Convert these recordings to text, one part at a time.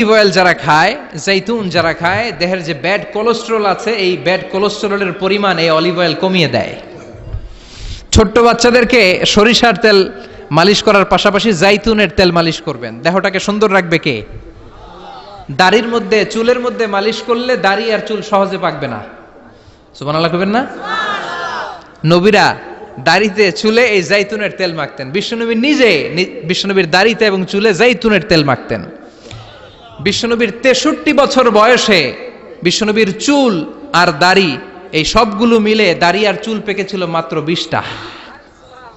Olive oil যারা খায় জৈতুন যারা খায়, দেহের যে ব্যাড কোলেস্ট্রল আছে, এই ব্যাড কোলেস্ট্রলের পরিমাণ এই অলিভ অয়েল কমিয়ে দেয়। ছোট্ট বাচ্চাদেরকে সরিষার তেল মালিশ করার পাশাপাশি জাইতুনের তেল মালিশ করবেন। দেহটাকে সুন্দর রাখবে কে? দাড়ির মধ্যে, চুলের মধ্যে মালিশ করলে দাড়ি আর চুল সহজে পাকবে না। সুবহানাল্লাহ করবেন না? নবীরা দাড়িতে, চুলে এই জাইতুনের তেল মাখতেন। বিশ্বনবী নিজে বিশ্বনবীর দাড়িতে এবং চুলে জাইতুনের তেল মাখতেন। বিশ্বনবীর তেষট্টি বছর বয়সে বিশ্বনবীর চুল আর দাড়ি এই সবগুলো মিলে দাড়ি আর চুল পেকেছিল মাত্র বিশটা।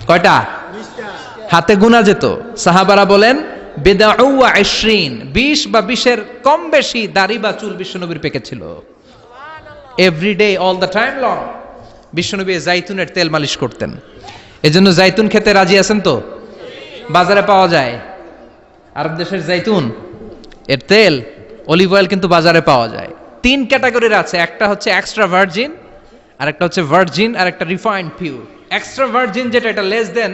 কয়টা? হাতে গুনা যেত। সাহাবারা বলেন বেদাউয়া আশরিন বিশ বা বিশের কম বেশি দাড়ি বা চুল বিশ্বনবীর পেকেছিল। Every day all the time long বিশ্বনবী জাইতুনের তেল মালিশ করতেন। এজন্য জাইতুন খেতে রাজি আছেন তো? বাজারে পাওয়া যায়। আরব দেশের জাইতুন। এর তেল, অলিভ অয়েল কিন্তু বাজারে পাওয়া যায়। তিন ক্যাটাগরির আছে, একটা হচ্ছে এক্সট্রা ভার্জিন আর একটা হচ্ছে ভার্জিন আর একটা রিফাইন্ড পিওর এক্সট্রা ভার্জিন যেটা, এটা less than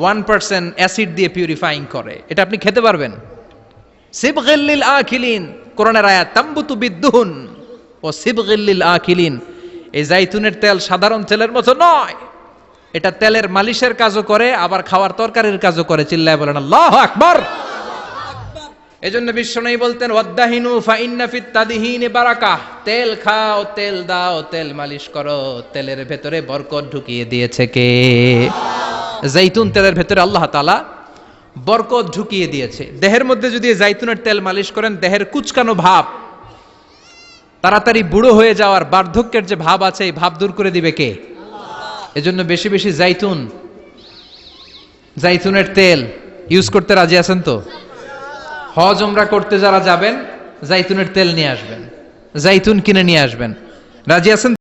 one percent acid দিয়ে পিউরিফাইং করে। এটা আপনি খেতে পারবেন। সিবগিল্লিল আখিলিন কোরআনের আয়াত, তাম্বুতু বিদ্দুহুন ও সিবগিল্লিল আখিলিন এই জাইতুনের তেল সাধারণ তেলের মতো নয়। এটা তেলের মালিশের কাজও করে, আবার খাওয়ার তরকারির কাজও করে, চিল্লায় বলেন, আল্লাহ আকবার! এজন্য বিশ্বনবী বলতেন, ওয়াদ্দাহিনু ফাইন্না ফিত তাদিহিনে বারাকা। তেল খাও, তেল দাও, তেল মালিশ করো। তেলের ভেতরে বরকত ঢুকিয়ে দিয়েছে কে? জাইতুন তেলের ভেতরে আল্লাহ তালা বরকত ঢুকিয়ে দিয়েছে। দেহের মধ্যে যদি জাইতুনের তেল মালিশ করেন, দেহের কুচকানো ভাব, তাড়াতাড়ি বুড়ো হয়ে যাওয়ার বার্ধক্যের যে ভাব আছে, এই ভাব দূর করে দিবে কে? এজন্য বেশি বেশি জাইতুন জাইতুনের তেল ইউজ করতে রাজি আছেন তো? হজ ওমরা করতে যারা যাবেন, জাইতুনের তেল নিয়ে আসবেন। জাইতুন কিনে নিয়ে আসবেন। রাজি আছেন